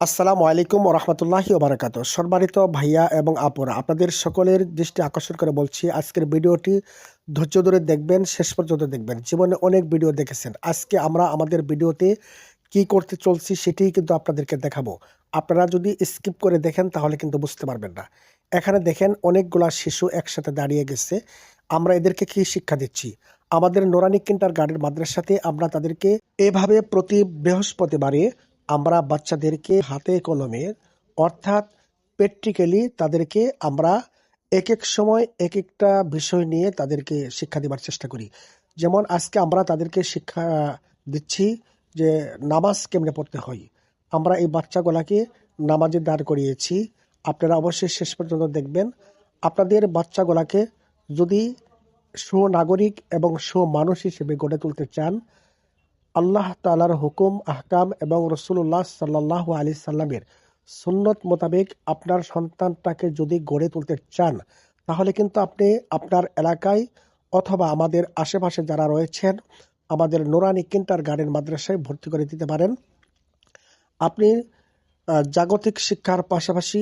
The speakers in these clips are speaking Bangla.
আসসালামু আলাইকুম রহমতুল্লাহি ওবরাকাত সম্মানিত ভাইয়া এবং আপুরা, আপনাদের সকলের দৃষ্টি আকর্ষণ করে বলছি, আজকের ভিডিওটি ধৈর্য ধরে দেখবেন, শেষ পর্যন্ত দেখবেন। জীবনে অনেক ভিডিও দেখেছেন। আজকে আমরা আমাদের ভিডিওতে কি করতে চলছি সেটাই কিন্তু আপনাদেরকে দেখাবো। আপনারা যদি স্কিপ করে দেখেন তাহলে কিন্তু বুঝতে পারবেন না। এখানে দেখেন অনেকগুলা শিশু একসাথে দাঁড়িয়ে গেছে। আমরা এদেরকে কি শিক্ষা দিচ্ছি? আমাদের নোরানি কিন্টার গার্ডের মাদ্রাসাতে আমরা তাদেরকে এভাবে প্রতি বৃহস্পতিবারে আমরা বাচ্চাদেরকে হাতে কলমে, অর্থাৎ প্র্যাকটিক্যালি তাদেরকে আমরা এক এক সময় এক একটা বিষয় নিয়ে তাদেরকে শিক্ষা দেবার চেষ্টা করি। যেমন আজকে আমরা তাদেরকে শিক্ষা দিচ্ছি যে নামাজ কেমনে পড়তে হয়। আমরা এই বাচ্চাগুলাকে নামাজে দাঁড় করিয়েছি। আপনারা অবশ্যই শেষ পর্যন্ত দেখবেন। আপনাদের বাচ্চাগুলাকে যদি সুনাগরিক এবং সুমানুষ হিসেবে গড়ে তুলতে চান আল্লাহ তালার হুকুম, আহকাম এবং রসুল্লাহ সাল্লাহ আলি সাল্লামের সুন্নত মোতাবেক আপনার সন্তানটাকে যদি গড়ে তুলতে চান, তাহলে কিন্তু আপনি আপনার এলাকায় অথবা আমাদের আশেপাশে যারা রয়েছেন, আমাদের নোরানি কিন্টার গার্ডেন মাদ্রাসায় ভর্তি করে দিতে পারেন। আপনি জাগতিক শিক্ষার পাশাপাশি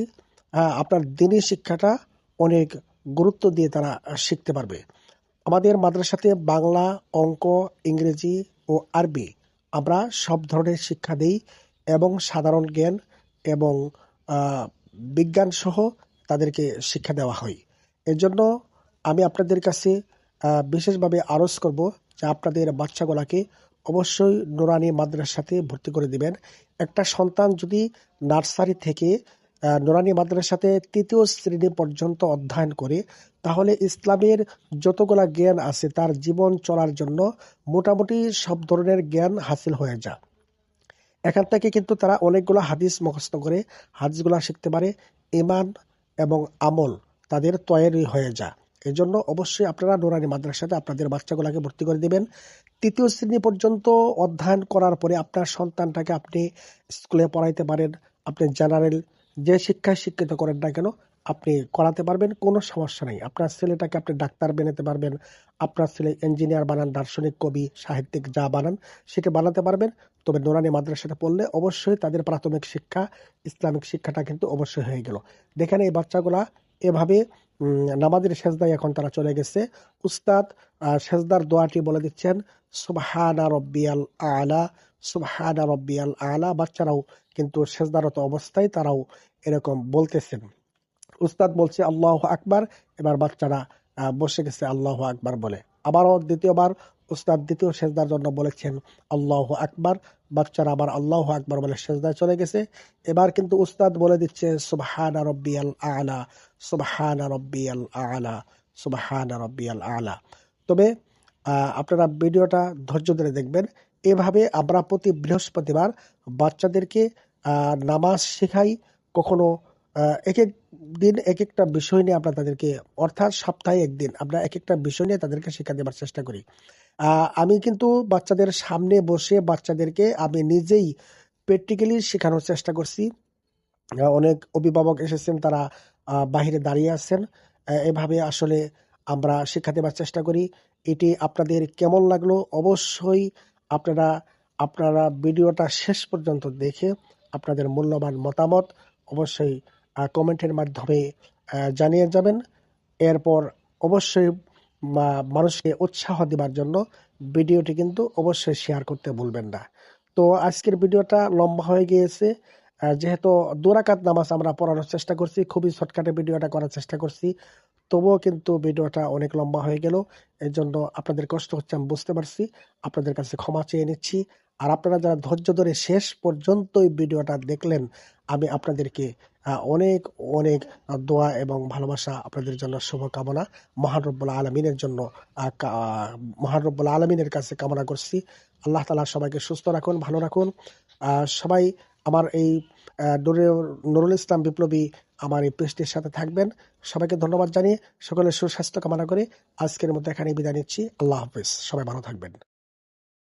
আপনার দিনী শিক্ষাটা অনেক গুরুত্ব দিয়ে তারা শিখতে পারবে। আমাদের মাদ্রাসাতে বাংলা, অঙ্ক, ইংরেজি ও আরবি। আমরা সব ধরনের শিক্ষা দিই এবং সাধারণ জ্ঞান এবং আহ, বিজ্ঞান সহ তাদেরকে শিক্ষা দেওয়া হয়। এর জন্য আমি আপনাদের কাছে বিশেষভাবে আরজ করব যে আপনাদের বাচ্চাগুলাকে অবশ্যই নুরানি মাদ্রাসাতে ভর্তি করে দিবেন। একটা সন্তান যদি নার্সারি থেকে নুরানি মাদ্রাসাতে তৃতীয় শ্রেণি পর্যন্ত অধ্যয়ন করে, তাহলে ইসলামের যতগুলা জ্ঞান আছে তার জীবন চলার জন্য মোটামুটি সব ধরনের জ্ঞান হাসিল হয়ে যায়। এখান থেকে কিন্তু তারা অনেকগুলো হাদিস মুখস্থ করে, হাদিসগুলো শিখতে পারে ইমান এবং আমল তাদের তৈরি হয়ে যায়। এজন্য অবশ্যই আপনারা নোরানি মাদ্রাসাতে আপনাদের বাচ্চাগুলোকে ভর্তি করে দেবেন। তৃতীয় শ্রেণি পর্যন্ত অধ্যয়ন করার পরে আপনার সন্তানটাকে আপনি স্কুলে পড়াইতে পারেন, আপনি জেনারেল যে শিক্ষায় শিক্ষিত করেন না কেন, আপনি করাতে পারবেন, কোনো সমস্যা নেই। আপনার ছেলেটাকে আপনি ডাক্তার বানাতে পারবেন, আপনার ছেলে ইঞ্জিনিয়ার বানান, দার্শনিক কবি, সাহিত্যিক যা বানান, সেটা বানাতে পারবেন। তবে নোরানি মাদ্রাসাতে পড়লে অবশ্যই তাদের প্রাথমিক শিক্ষা, ইসলামিক শিক্ষাটা কিন্তু অবশ্যই হয়ে গেল। দেখেন এই বাচ্চাগুলা এভাবে নামাজের সেজদায় এখন তারা চলে গেছে। উস্তাদ সেজদার দোয়াটি বলে দিচ্ছেন সুবহানা রব্বিয়াল আলা, সুবহানা রব্বিয়াল আলা। বাচ্চারাও কিন্তু সেজদারত অবস্থায় তারাও এরকম বলতেছেন। উস্তাদ বলছে, আল্লাহ আকবার। এবার বাচ্চারা বসে গেছে, আল্লাহ আকবার বলে। আবারও দ্বিতীয়বার উস্তাদ দ্বিতীয় সেজদার জন্য বলেছেন, আল্লাহ আকবার। বাচ্চারা আবার আল্লাহ আকবার বলে সেজদায় চলে গেছে। এবার কিন্তু উস্তাদ বলে দিচ্ছে, সুবহানা রব্বিয়াল আলা, সুবহানা রব্বিয়াল আলা, সুবহানা রব্বিয়াল আলা। তবে আপনারা ভিডিওটা ধৈর্য ধরে দেখবেন। এভাবে আমরা প্রতি বৃহস্পতিবার বাচ্চাদেরকে নামাজ শেখাই। কখনো এক এক দিন এক একটা বিষয় নিয়ে আমরা তাদেরকে, অর্থাৎ সপ্তাহে একদিন আমরা এক একটা বিষয় নিয়ে তাদেরকে শিক্ষা দেওয়ার চেষ্টা করি। আমি কিন্তু বাচ্চাদের সামনে বসে বাচ্চাদেরকে আমি নিজেই প্র্যাকটিক্যালি শেখানোর চেষ্টা করছি। অনেক অভিভাবক এসেছেন, তারা বাহিরে দাঁড়িয়ে আছেন। এভাবে আসলে আমরা শিক্ষা দেওয়ার চেষ্টা করি। এটি আপনাদের কেমন লাগল? অবশ্যই আপনারা আপনারা ভিডিওটা শেষ পর্যন্ত দেখে আপনাদের মূল্যবান মতামত অবশ্যই কমেন্টের মাধ্যমে জানিয়ে যাবেন। এরপর অবশ্যই মানুষকে উৎসাহ দেবার জন্য ভিডিওটি কিন্তু অবশ্যই শেয়ার করতে ভুলবেন না। তো আজকের ভিডিওটা লম্বা হয়ে গিয়েছে। যেহেতু দুরাকাত নামাজ আমরা পড়ানোর চেষ্টা করছি খুবই শর্টকাটে ভিডিওটা করার চেষ্টা করছি তবুও কিন্তু ভিডিওটা অনেক লম্বা হয়ে গেল এর জন্য আপনাদের কষ্ট হচ্ছে আমি বুঝতে পারছি আপনাদের কাছে ক্ষমা চেয়ে নিচ্ছি আর আপনারা যারা ধৈর্য ধরে শেষ পর্যন্ত ভিডিওটা দেখলেন আমি আপনাদেরকে অনেক অনেক দোয়া এবং ভালোবাসা আপনাদের জন্য শুভকামনা মহান রব্বুল আলমিনের জন্য আহ, কা- আহ, মহান রব্বুল আলমিনের কাছে কামনা করছি আল্লাহ তালা সবাইকে সুস্থ রাখুন ভালো রাখুন সবাই আমার এই নুরুল ইসলাম বিপ্লবী আমার এই পেজটির সাথে থাকবেন। সবাইকে ধন্যবাদ জানিয়ে সকলের সুস্বাস্থ্য কামনা করে আজকের মতো এখানে বিদায় নিচ্ছি। আল্লাহ হাফিজ। সবাই ভালো থাকবেন।